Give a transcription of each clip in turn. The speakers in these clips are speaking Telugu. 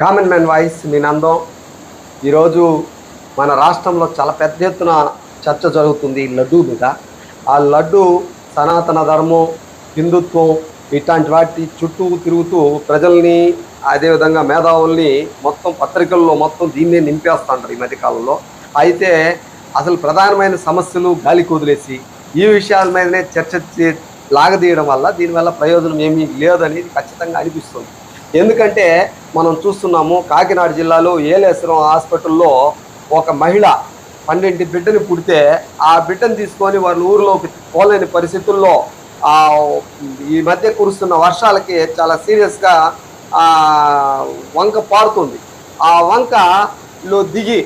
కామన్ మ్యాన్ వాయిస్ మీ నందం ఈరోజు మన రాష్ట్రంలో చాలా పెద్ద ఎత్తున చర్చ జరుగుతుంది లడ్డూ మీద. ఆ లడ్డు సనాతన ధర్మం హిందుత్వం ఇట్లాంటి వాటి చుట్టూ తిరుగుతూ ప్రజల్ని అదేవిధంగా మేధావుల్ని మొత్తం పత్రికల్లో మొత్తం దీన్నే నింపేస్తుంటారు ఈ మధ్యకాలంలో. అయితే అసలు ప్రధానమైన సమస్యలు గాలికి వదిలేసి ఈ విషయాల మీదనే చర్చ చే- లాగదీయడం వల్ల దీనివల్ల ప్రయోజనం ఏమీ లేదని ఖచ్చితంగా అనిపిస్తుంది. ఎందుకంటే మనం చూస్తున్నాము కాకినాడ జిల్లాలో ఏలేశ్వరం హాస్పిటల్లో ఒక మహిళ పన్నెండు బిడ్డని పుడితే ఆ బిడ్డను తీసుకొని వాళ్ళ ఊరిలోకి పోలేని పరిస్థితుల్లో ఈ మధ్య కురుస్తున్న వర్షాలకి చాలా సీరియస్గా వంక పారుతుంది. ఆ వంకలో దిగి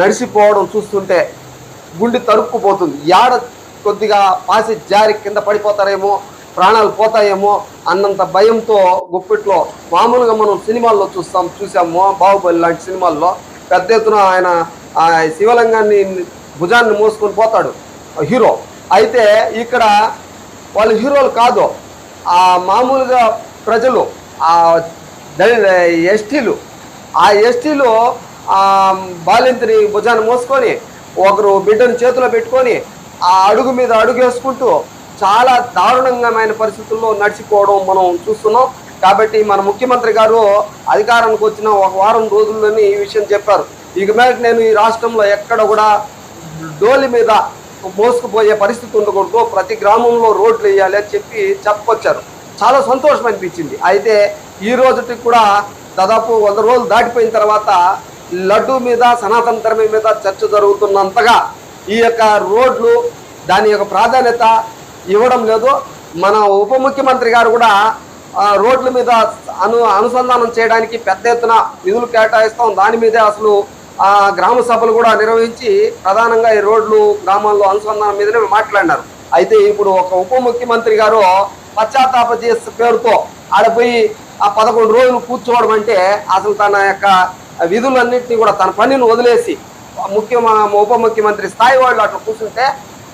నడిచిపోవడం చూస్తుంటే గుండె తరుక్కుపోతుంది. యాడ కొద్దిగా పాసి జారి కింద పడిపోతారేమో ప్రాణాలు పోతాయేమో అన్నంత భయంతో గుప్పిట్లో. మామూలుగా మనం సినిమాల్లో చూస్తాం చూసాము బాహుబలి లాంటి సినిమాల్లో. పెద్ద ఎత్తున ఆయన శివలింగాన్ని భుజాన్ని మోసుకొని పోతాడు హీరో. అయితే ఇక్కడ వాళ్ళు హీరోలు కాదు ఆ మామూలుగా ప్రజలు ఆ ఎస్టీలు. ఆ ఎస్టీలు ఆ బాలింతిని భుజాన్ని మోసుకొని ఒకరు బిడ్డను చేతిలో పెట్టుకొని ఆ అడుగు మీద అడుగు వేసుకుంటూ చాలా దారుణంగమైన పరిస్థితుల్లో నడిచిపోవడం మనం చూస్తున్నాం. కాబట్టి మన ముఖ్యమంత్రి గారు అధికారానికి వచ్చిన ఒక వారం రోజుల్లోనే ఈ విషయం చెప్పారు. ఇక మేరకు నేను ఈ రాష్ట్రంలో ఎక్కడ కూడా డోలి మీద మోసుకుపోయే పరిస్థితి ఉండకూడదు. ప్రతి గ్రామంలో రోడ్లు వేయాలి అని చెప్పి చెప్పొచ్చారు. చాలా సంతోషం అనిపించింది. అయితే ఈ రోజుకి కూడా దాదాపు వంద రోజులు దాటిపోయిన తర్వాత లడ్డు మీద సనాతన ధర్మం మీద చర్చ జరుగుతున్నంతగా ఈ యొక్క రోడ్లు దాని యొక్క ప్రాధాన్యత ఇవ్వడం లేదు. మన ఉప ముఖ్యమంత్రి గారు కూడా రోడ్ల మీద అను అనుసంధానం చేయడానికి పెద్ద ఎత్తున నిధులు కేటాయిస్తాం. దాని మీదే అసలు గ్రామ సభలు కూడా నిర్వహించి ప్రధానంగా ఈ రోడ్లు గ్రామాల్లో అనుసంధానం మీదనే మాట్లాడినారు. అయితే ఇప్పుడు ఒక ఉప ముఖ్యమంత్రి గారు పశ్చాత్తాప చేసే పేరుతో ఆడపోయి ఆ పదకొండు రోజులు కూర్చోవడం అంటే అసలు తన యొక్క విధులన్నింటినీ కూడా తన పనిని వదిలేసి ముఖ్య ఉప ముఖ్యమంత్రి స్థాయి వాళ్ళు అట్లా కూర్చుంటే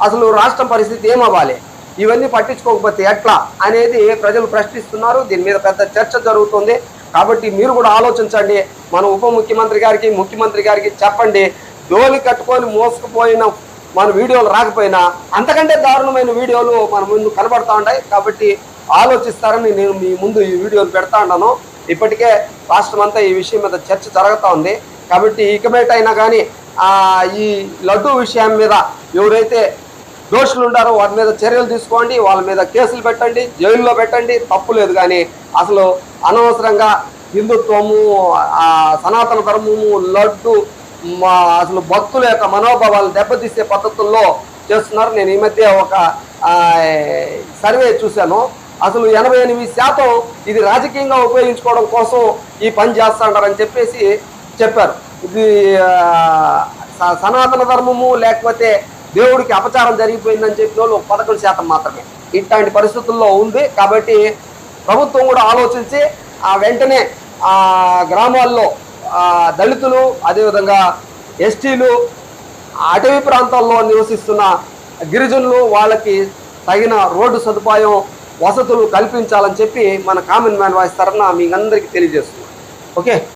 అసలు రాష్ట్రం పరిస్థితి ఏమవ్వాలి? ఇవన్నీ పట్టించుకోకపోతే ఎట్లా అనేది ప్రజలు ప్రశ్నిస్తున్నారు. దీని మీద పెద్ద చర్చ జరుగుతుంది. కాబట్టి మీరు కూడా ఆలోచించండి. మన ఉప ముఖ్యమంత్రి గారికి ముఖ్యమంత్రి గారికి చెప్పండి. డోలి కట్టుకొని మోసుకుపోయిన మన వీడియోలు రాకపోయినా అంతకంటే దారుణమైన వీడియోలు మన ముందు కనబడతా ఉంటాయి కాబట్టి ఆలోచిస్తారని నేను మీ ముందు ఈ వీడియోలు పెడతా ఉన్నాను. ఇప్పటికే రాష్ట్రం అంతా ఈ విషయం మీద చర్చ జరుగుతూ ఉంది. కాబట్టి ఇక అయినా కానీ ఈ లడ్డు విషయం మీద ఎవరైతే దోషులు ఉండారో వారి మీద చర్యలు తీసుకోండి వాళ్ళ మీద కేసులు పెట్టండి జైల్లో పెట్టండి తప్పు లేదు. కానీ అసలు అనవసరంగా హిందుత్వము సనాతన ధర్మము లడ్డు అసలు భక్తుల యొక్క మనోభావాలు దెబ్బతీసే పద్ధతుల్లో చేస్తున్నారు. నేను ఈ మధ్య ఒక సర్వే చూశాను. అసలు ఎనభై ఎనిమిది శాతం ఇది రాజకీయంగా ఉపయోగించుకోవడం కోసం ఈ పని చేస్తాడారని చెప్పేసి చెప్పారు. ఇది స- సనాతన ధర్మము లేకపోతే దేవుడికి అపచారం జరిగిపోయిందని చెప్పిన వాళ్ళు ఒక పదకొండు శాతం మాత్రమే. ఇట్లాంటి పరిస్థితుల్లో ఉంది. కాబట్టి ప్రభుత్వం కూడా ఆలోచించి ఆ వెంటనే ఆ గ్రామాల్లో దళితులు అదేవిధంగా ఎస్టీలు అటవీ ప్రాంతాల్లో నివసిస్తున్న గిరిజనులు వాళ్ళకి తగిన రోడ్డు సదుపాయం వసతులు కల్పించాలని చెప్పి మన కామన్ మ్యాన్ వాయిస్ తరఫున మీ అందరికీ తెలియజేస్తున్నాం ఓకే?